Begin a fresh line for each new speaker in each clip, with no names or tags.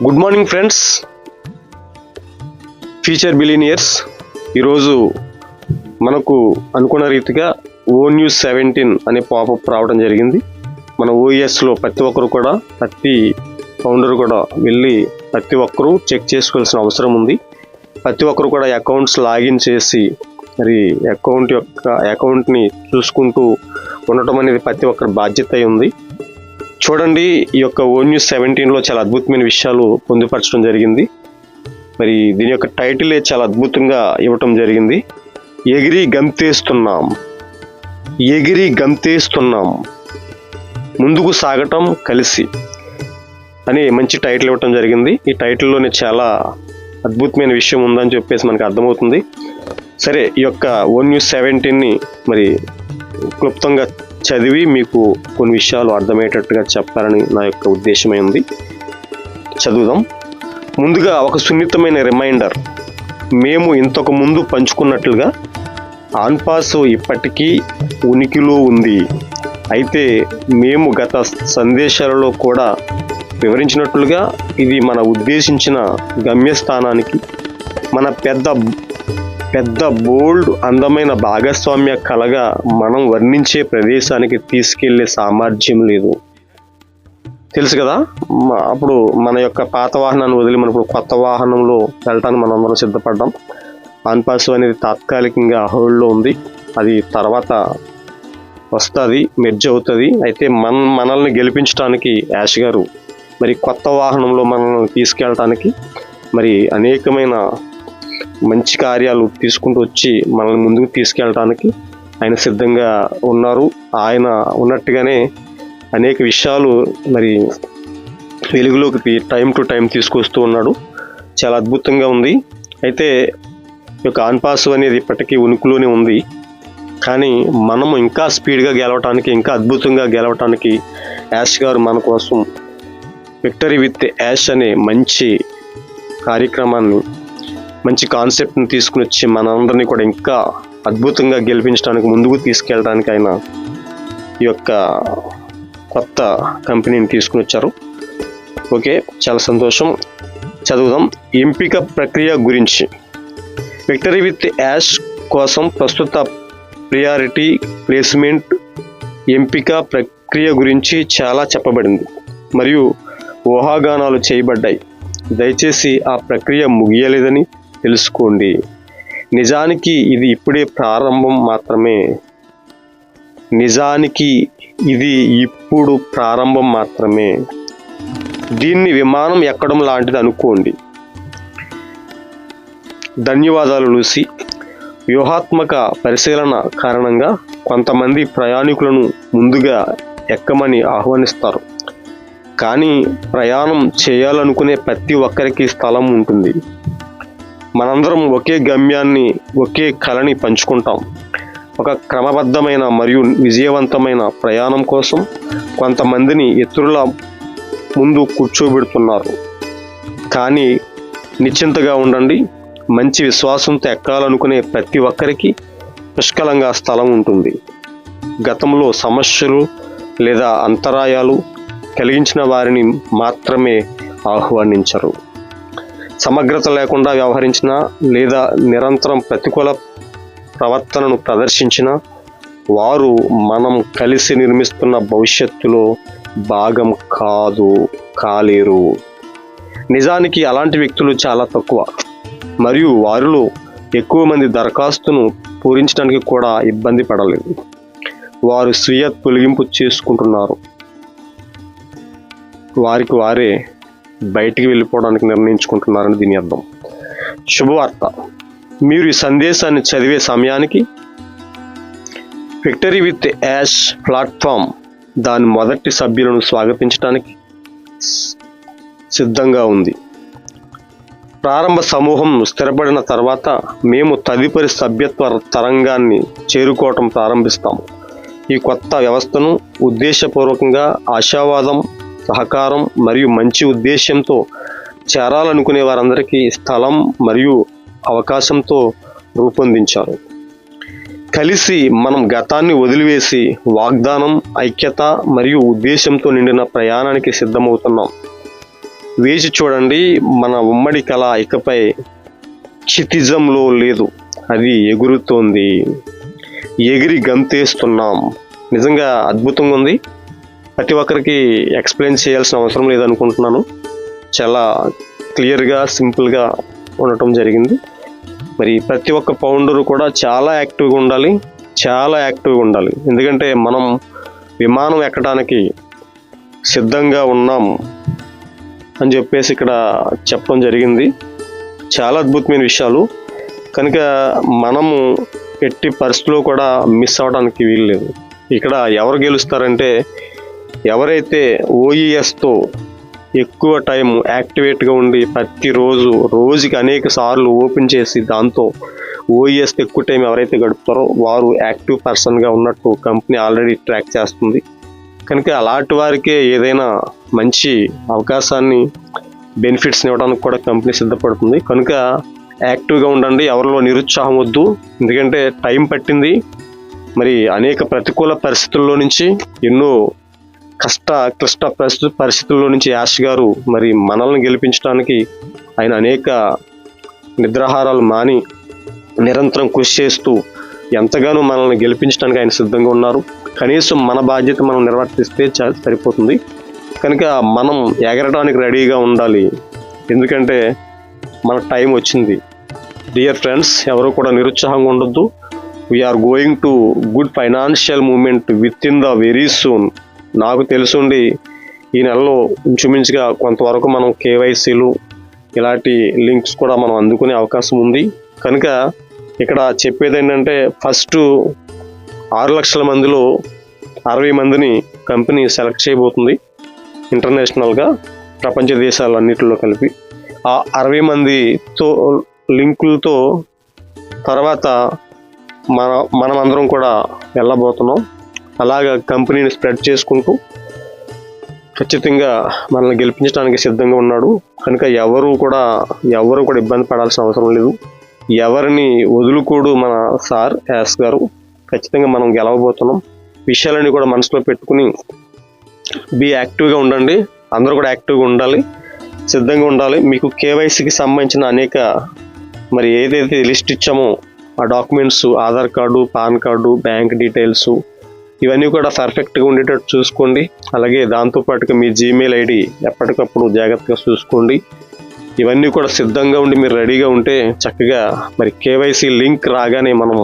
Good morning friends future billionaires ఈరోజు మనకు అనుకున్న రీతిగా ఓ న్యూస్ సెవెంటీన్ అనే పాపప్ రావడం జరిగింది. మన ఓఎస్లో ప్రతి ఒక్కరు కూడా ప్రతి ఫౌండర్ కూడా వెళ్ళి ప్రతి ఒక్కరూ చెక్ చేసుకోవాల్సిన అవసరం ఉంది. ప్రతి ఒక్కరు కూడా అకౌంట్స్ లాగిన్ చేసి మరి అకౌంట్ యొక్క అకౌంట్ని చూసుకుంటూ ఉండటం అనేది ప్రతి ఒక్కరి బాధ్యత అయి ఉంది. చూడండి ఈ యొక్క ఓ న్యూస్ సెవెంటీన్లో చాలా అద్భుతమైన విషయాలు పొందుపరచడం జరిగింది. మరి దీని యొక్క టైటిలే చాలా అద్భుతంగా ఇవ్వటం జరిగింది. ఎగిరి గంతేస్తున్నాం. ఎగిరి గంతేస్తున్నాం. ముందుకు సాగటం కలిసి అని మంచి టైటిల్ ఇవ్వటం జరిగింది. ఈ టైటిల్లోనే చాలా అద్భుతమైన విషయం ఉందని చెప్పేసి మనకు అర్థమవుతుంది. సరే ఈ యొక్క ఓ న్యూస్ సెవెంటీన్ని మరి క్లుప్తంగా చదివి మీకు కొన్ని విషయాలు అర్థమయ్యేటట్టుగా చెప్పాలని నా యొక్క ఉద్దేశమై ఉంది. చదువుదాం. ముందుగా ఒక సున్నితమైన రిమైండర్. మేము ఇంతకు ముందు పంచుకున్నట్లుగా ఆన్పాస్ ఇప్పటికీ ఉనికిలో ఉంది. అయితే మేము గత సందేశాలలో కూడా వివరించినట్లుగా ఇది మన ఉద్దేశించిన గమ్యస్థానానికి మన పెద్ద పెద్ద బోల్డ్ అందమైన భాగస్వామ్య కలగా మనం వర్ణించే ప్రదేశానికి తీసుకెళ్ళే సామర్థ్యం లేదు. తెలుసు కదా? అప్పుడు మన యొక్క పాత వాహనాన్ని వదిలి మనం ఇప్పుడు కొత్త వాహనంలో వెళ్ళటానికి మనం అందరం సిద్ధపడ్డాం. ఆన్పాస్ అనేది తాత్కాలికంగా హోల్డ్లో ఉంది. అది తర్వాత వస్తుంది మెర్జ్ అవుతుంది. అయితే మన మనల్ని గెలిపించడానికి యాష్ గారు మరి కొత్త వాహనంలో మనల్ని తీసుకెళ్ళటానికి మరి అనేకమైన మంచి కార్యాలు తీసుకుంటూ వచ్చి మనల్ని ముందుకు తీసుకెళ్ళటానికి ఆయన సిద్ధంగా ఉన్నారు. ఆయన ఉన్నట్టుగానే అనేక విషయాలు మరి వెలుగులోకి టైం టు టైం తీసుకొస్తూ ఉన్నాడు. చాలా అద్భుతంగా ఉంది. అయితే ఈ యొక్క ఆన్పాస్ అనేది ఇప్పటికీ ఉనికిలోనే ఉంది. కానీ మనము ఇంకా స్పీడ్గా గెలవటానికి ఇంకా అద్భుతంగా గెలవటానికి యాష్ గారు మన కోసం విక్టరీ విత్ యాష్ అనే మంచి కార్యక్రమాన్ని మంచి కాన్సెప్ట్ని తీసుకుని వచ్చి మనందరినీ కూడా ఇంకా అద్భుతంగా గెలిపించడానికి ముందుకు తీసుకెళ్ళడానికి ఆయన ఈ యొక్క కొత్త కంపెనీని తీసుకుని వచ్చారు. ఓకే చాలా సంతోషం. చదువుదాం. ఎంపిక ప్రక్రియ గురించి. విక్టరీ విత్ యాష్ కోసం ప్రస్తుత ప్రియారిటీ ప్లేస్మెంట్ ఎంపిక ప్రక్రియ గురించి చాలా చెప్పబడింది. మరియు ఊహాగానాలు చేయబడ్డాయి. దయచేసి ఆ ప్రక్రియ ముగియలేదని తెలుసుకోండి. నిజానికి ఇది ఇప్పుడే ప్రారంభం మాత్రమే. నిజానికి ఇది ఇప్పుడు ప్రారంభం మాత్రమే. దీన్ని విమానం ఎక్కడం లాంటిది అనుకోండి. ధన్యవాదాలు లూసి. వ్యూహాత్మక పరిశీలన కారణంగా కొంతమంది ప్రయాణికులను ముందుగా ఎక్కమని ఆహ్వానిస్తారు. కానీ ప్రయాణం చేయాలనుకునే ప్రతి ఒక్కరికి స్థలం ఉంటుంది. మనందరం ఒకే గమ్యాన్ని ఒకే కళని పంచుకుంటాం. ఒక క్రమబద్ధమైన మరియు విజయవంతమైన ప్రయాణం కోసం కొంతమందిని ఇతరుల ముందు కూర్చోబెడుతున్నారు. కానీ నిశ్చింతగా ఉండండి మంచి విశ్వాసంతో ఎక్కాలనుకునే ప్రతి ఒక్కరికి పుష్కలంగా స్థలం ఉంటుంది. గతంలో సమస్యలు లేదా అంతరాయాలు కలిగించిన వారిని మాత్రమే ఆహ్వానించరు. సమగ్రత లేకుండా వ్యవహరించిన లేదా నిరంతరం ప్రతికూల ప్రవర్తనను ప్రదర్శించిన వారు మనం కలిసి నిర్మిస్తున్న భవిష్యత్తులో భాగం కాదు కాలేరు. నిజానికి అలాంటి వ్యక్తులు చాలా తక్కువ. మరియు వారిలో ఎక్కువ మంది దరఖాస్తును పూరించడానికి కూడా ఇబ్బంది పడలేదు. వారు స్వీయ తొలగింపు చేసుకుంటున్నారు. వారికి వారే బయటికి వెళ్ళిపోవడానికి నిర్ణయించుకుంటున్నారని దీని అర్థం. శుభవార్త. మీరు ఈ సందేశాన్ని చదివే సమయానికి విక్టరీ విత్ యాష్ ప్లాట్ఫామ్ దాని మొదటి సభ్యులను స్వాగతించడానికి సిద్ధంగా ఉంది. ప్రారంభ సమూహం స్థిరపడిన తర్వాత మేము తదుపరి సభ్యత్వ తరంగాన్ని చేరుకోవటం ప్రారంభిస్తాము. ఈ కొత్త వ్యవస్థను ఉద్దేశపూర్వకంగా ఆశావాదం సహకారం మరియు మంచి ఉద్దేశ్యంతో చేరాలనుకునే వారందరికీ స్థలం మరియు అవకాశంతో రూపొందించారు. కలిసి మనం గతాన్ని వదిలివేసి వాగ్దానం ఐక్యత మరియు ఉద్దేశంతో నిండిన ప్రయాణానికి సిద్ధమవుతున్నాం. వేచి చూడండి మన ఉమ్మడి కళ ఇకపై క్షితిజంలో లేదు. అది ఎగురుతోంది. ఎగిరి గంతేస్తున్నాం. నిజంగా అద్భుతంగా ఉంది. ప్రతి ఒక్కరికి ఎక్స్ప్లెయిన్ చేయాల్సిన అవసరం లేదనుకుంటున్నాను. చాలా క్లియర్గా సింపుల్గా ఉండటం జరిగింది. మరి ప్రతి ఒక్క పౌండరు కూడా చాలా యాక్టివ్గా ఉండాలి చాలా యాక్టివ్గా ఉండాలి. ఎందుకంటే మనం విమానం ఎక్కడానికి సిద్ధంగా ఉన్నాం అని చెప్పేసి ఇక్కడ చెప్పడం జరిగింది. చాలా అద్భుతమైన విషయాలు. కనుక మనము ఎట్టి పరిస్థితుల్లో కూడా మిస్ అవ్వడానికి వీల్లేదు. ఇక్కడ ఎవరు గెలుస్తారంటే ఎవరైతే ఓఈఎస్తో ఎక్కువ టైం యాక్టివేట్గా ఉండి ప్రతిరోజు రోజుకి అనేక సార్లు ఓపెన్ చేసి దాంతో ఓఈఎస్ ఎక్కువ టైం ఎవరైతే గడుపుతారో వారు యాక్టివ్ పర్సన్గా ఉన్నట్టు కంపెనీ ఆల్రెడీ ట్రాక్ చేస్తుంది. కనుక అలాంటి వారికే ఏదైనా మంచి అవకాశాన్ని బెనిఫిట్స్ని ఇవ్వడానికి కూడా కంపెనీ సిద్ధపడుతుంది. కనుక యాక్టివ్గా ఉండండి ఎవరిలో నిరుత్సాహం వద్దు. ఎందుకంటే టైం పట్టింది. మరి అనేక ప్రతికూల పరిస్థితుల్లో నుంచి ఎన్నో కష్ట క్లిష్ట పరిస్థితుల్లో నుంచి యాష్ గారు మరి మనల్ని గెలిపించడానికి ఆయన అనేక నిద్రాహారాలు మాని నిరంతరం కృషి చేస్తూ ఎంతగానో మనల్ని గెలిపించడానికి ఆయన సిద్ధంగా ఉన్నారు. కనీసం మన బాధ్యత మనం నిర్వర్తిస్తే చా- సరిపోతుంది. కనుక మనం ఎగరడానికి రెడీగా ఉండాలి. ఎందుకంటే మన టైం వచ్చింది. డియర్ ఫ్రెండ్స్ ఎవరు కూడా నిరుత్సాహంగా ఉండొద్దు. We are going to good financial moment with in the very soon నాకు తెలుసుండి ఈ నెలలో ఇంచుమించుగా కొంతవరకు మనం కేవైసీలు ఇలాంటి లింక్స్ కూడా మనం అందుకునే అవకాశం ఉంది. కనుక ఇక్కడ చెప్పేది ఏంటంటే ఫస్ట్ ఆరు లక్షల మందిలో అరవై మందిని కంపెనీ సెలెక్ట్ చేయబోతుంది ఇంటర్నేషనల్గా ప్రపంచ దేశాలన్నిటిలో కలిపి. ఆ అరవై మందితో లింకులతో తర్వాత మన మనమందరం కూడా వెళ్ళబోతున్నాం. అలాగా కంపెనీని స్ప్రెడ్ చేసుకుంటూ ఖచ్చితంగా మనల్ని గెలిపించడానికి సిద్ధంగా ఉన్నాడు. కనుక ఎవరు కూడా ఎవరు కూడా ఇబ్బంది పడాల్సిన అవసరం లేదు. ఎవరిని వదులుకోడు మన సార్ యాస్ గారు. ఖచ్చితంగా మనం గెలవబోతున్నాం. విషయాలన్నీ కూడా మనసులో పెట్టుకుని బీ యాక్టివ్గా ఉండండి. అందరూ కూడా యాక్టివ్గా ఉండాలి. సిద్ధంగా ఉండాలి. మీకు కేవైసీకి సంబంధించిన అనేక మరి ఏదైతే లిస్ట్ ఇచ్చామో ఆ documents Aadhaar card PAN card bank details ఇవన్నీ కూడా పర్ఫెక్ట్గా ఉండేటట్టు చూసుకోండి. అలాగే దాంతోపాటుగా మీ జీమెయిల్ ఐడి ఎప్పటికప్పుడు జాగ్రత్తగా చూసుకోండి. ఇవన్నీ కూడా సిద్ధంగా ఉండి మీరు రెడీగా ఉంటే చక్కగా మరి కేవైసీ లింక్ రాగానే మనం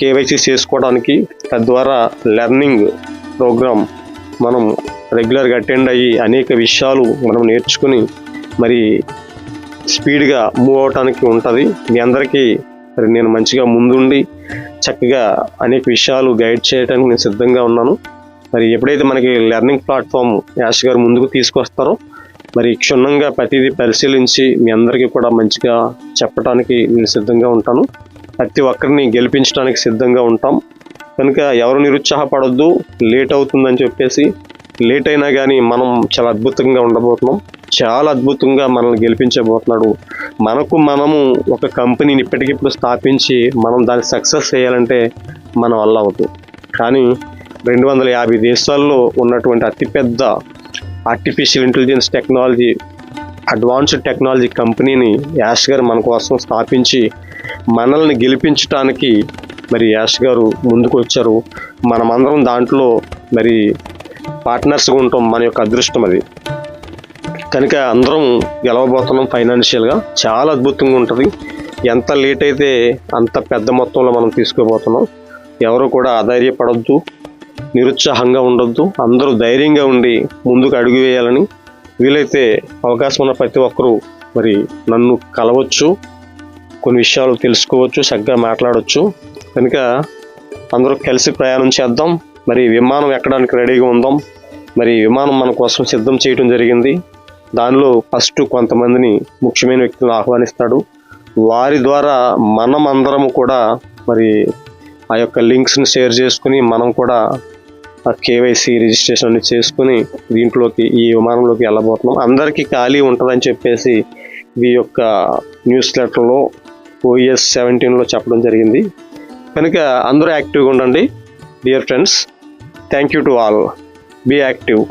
కేవైసీ చేసుకోవడానికి తద్వారా లెర్నింగ్ ప్రోగ్రామ్ మనం రెగ్యులర్గా అటెండ్ అయ్యి అనేక విషయాలు మనం నేర్చుకుని మరి స్పీడ్గా మూవ్ అవటానికి ఉంటుంది. మీ అందరికీ మరి నేను మంచిగా ముందుండి చక్కగా అనేక విషయాలు గైడ్ చేయడానికి నేను సిద్ధంగా ఉన్నాను. మరి ఎప్పుడైతే మనకి లెర్నింగ్ ప్లాట్ఫామ్ యాష్ గారు ముందుకు తీసుకొస్తారో మరి క్షుణ్ణంగా ప్రతిదీ పరిశీలించి మీ అందరికీ కూడా మంచిగా చెప్పడానికి నేను సిద్ధంగా ఉంటాను. ప్రతి ఒక్కరిని గెలిపించడానికి సిద్ధంగా ఉంటాం. కనుక ఎవరు నిరుత్సాహపడొద్దు లేట్ అవుతుందని చెప్పేసి లేట్ అయినా కానీ మనం చాలా అద్భుతంగా ఉండబోతున్నాం. చాలా అద్భుతంగా మనల్ని గెలిపించబోతున్నాడు. మనకు మనము ఒక కంపెనీని ఇప్పటికిప్పుడు స్థాపించి మనం దాన్ని సక్సెస్ చేయాలంటే మన వల్ల అవుతుంది కానీ రెండు వందల యాభై దేశాల్లో ఉన్నటువంటి అతిపెద్ద artificial intelligence technology advanced technology కంపెనీని యాష్ గారు మన కోసం స్థాపించి మనల్ని గెలిపించడానికి మరి యాష్ గారు ముందుకు వచ్చారు. మనమందరం దాంట్లో మరి పార్ట్నర్స్గా ఉంటాం. మన యొక్క అదృష్టం అది. కనుక అందరం గెలవబోతున్నాం ఫైనాన్షియల్గా. చాలా అద్భుతంగా ఉంటుంది. ఎంత లేట్ అయితే అంత పెద్ద మొత్తంలో మనం తీసుకోబోతున్నాం. ఎవరు కూడా ఆధైర్యపడద్దు నిరుత్సాహంగా ఉండొద్దు. అందరూ ధైర్యంగా ఉండి ముందుకు అడుగు వేయాలని వీలైతే అవకాశం ఉన్న ప్రతి ఒక్కరూ మరి నన్ను కలవచ్చు కొన్ని విషయాలు తెలుసుకోవచ్చు చక్కగా మాట్లాడవచ్చు కనుక అందరూ కలిసి ప్రయాణం చేద్దాం. మరి విమానం ఎక్కడానికి రెడీగా ఉందాం. మరి విమానం మన కోసం సిద్ధం చేయడం జరిగింది. దానిలో ఫస్ట్ కొంతమందిని ముఖ్యమైన వ్యక్తులను ఆహ్వానిస్తాడు. వారి ద్వారా మనం అందరము కూడా మరి ఆ యొక్క లింక్స్ని షేర్ చేసుకుని మనం కూడా ఆ కేవైసీ రిజిస్ట్రేషన్ అన్ని చేసుకుని దీంట్లోకి ఈ విమానంలోకి వెళ్ళబోతున్నాం. అందరికీ ఖాళీ ఉంటుందని చెప్పేసి ఈ యొక్క న్యూస్ లెటర్లో ఓఎస్ సెవెంటీన్లో చెప్పడం జరిగింది. కనుక అందరూ యాక్టివ్గా ఉండండి. Dear friends thank you to all. Be active.